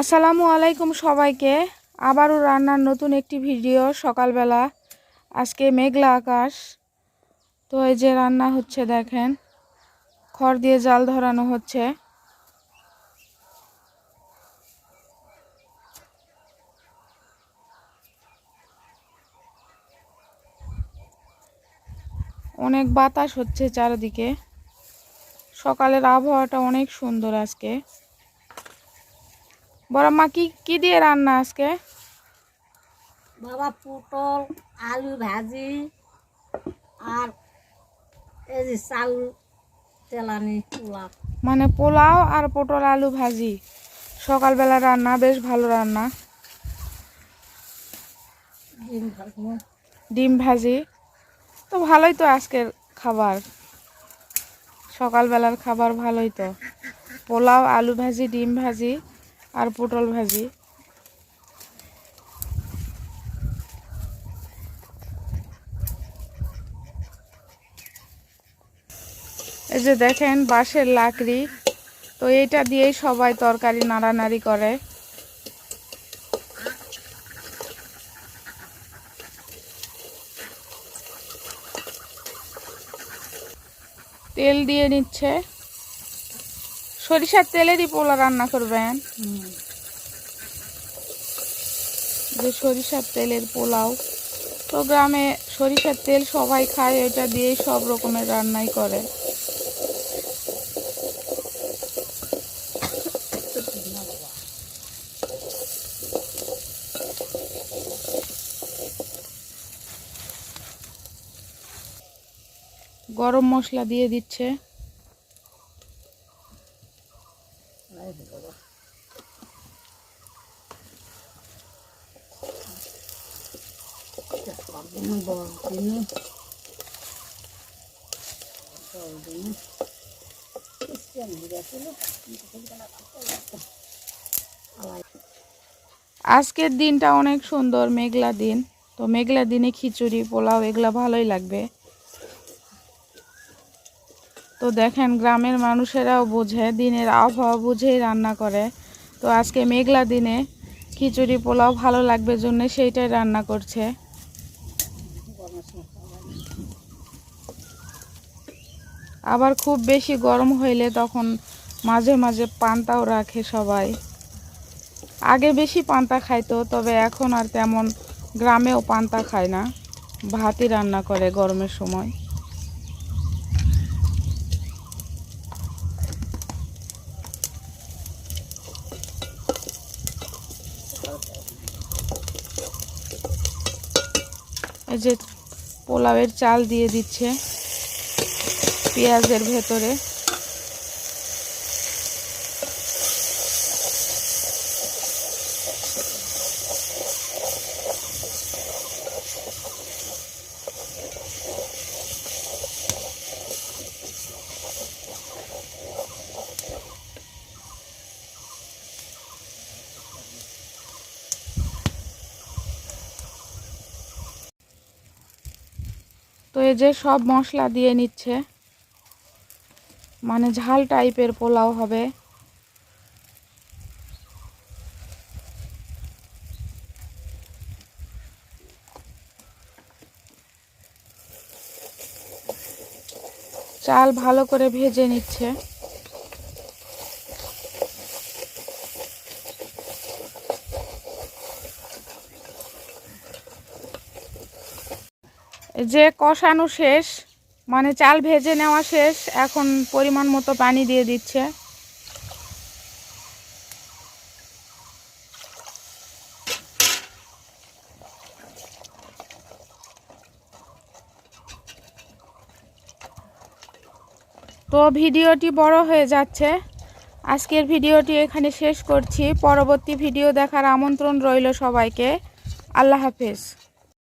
আসসালামু আলাইকুম সবাইকে। আবারও রান্নার নতুন একটি ভিডিও সকালবেলা। আজকে মেঘলা আকাশ। তো এই যে রান্না হচ্ছে দেখেন। খড় দিয়ে জাল ধরানো হচ্ছে। অনেক বাতাস হচ্ছে চারিদিকে। সকালের আবহাওয়াটা অনেক সুন্দর আজকে। বড় মা কি কি দিয়ে রান্না আজকে? বাবা পটল আলু ভাজি আর এই যে চাউল তেলানি পোলাও। মানে পোলাও আর পটল আলু ভাজি। সকালবেলা রান্না বেশ ভালো রান্না। ডিম ভাজবো ডিম ভাজি। তো ভালোই তো আজকের খাবার। সকালবেলার খাবার ভালোই তো। পোলাও আলু ভাজি ডিম ভাজি। আর পটল ভাজি। এই যে দেখেন বাঁশের লাকড়ি, তো এটা দিয়েই সবাই তরকারি নাড়ানাড়ি করে। তেল দিয়ে নিচ্ছে। সরিষার তেলেরই পোলা রান্না করবেন? যে সরিষার তেলের পোলাও। তো গ্রামে সরিষার তেল সবাই খায় ওটা দিয়েই সব রকমের রান্নাই করে। গরম মশলা দিয়ে দিচ্ছে। আজকের দিনটা অনেক সুন্দর, মেঘলা দিন। তো মেঘলা দিনে খিচুড়ি, পোলাও, এগুলা ভালোই লাগবে। তো দেখেন, গ্রামের মানুষেরাও বোঝে, দিনের আবহাওয়া বুঝেই রান্না করে। তো আজকে মেঘলা দিনে খিচুড়ি, পোলাও ভালো লাগবে জন্য সেইটাই রান্না করছে। আবার খুব বেশি গরম হইলে তখন মাঝে মাঝে পান্তাও রাখে সবাই। আগে বেশি পান্তা খাইতো, তবে এখন আর তেমন গ্রামেও পান্তা খায় না। ভাতই রান্না করে গরমের সময়। এই যে পোলাওয়ের চাল দিয়ে দিচ্ছে পেঁয়াজের ভেতরে। তো এই যে সব মশলা দিয়ে নিচ্ছে। মানে ঝাল টাইপের পোলাও হবে। চাল ভালো করে ভেজে নিচ্ছে। যে কষানো শেষ মানে চাল ভেজে নেওয়া শেষ, এখন পরিমাণ মতো পানি দিয়ে দিচ্ছে। তো ভিডিওটি বড় হয়ে যাচ্ছে। আজকের ভিডিওটি এখানে শেষ করছি। পরবর্তী ভিডিও দেখার আমন্ত্রণ রইল সবাইকে। আল্লাহ হাফেজ।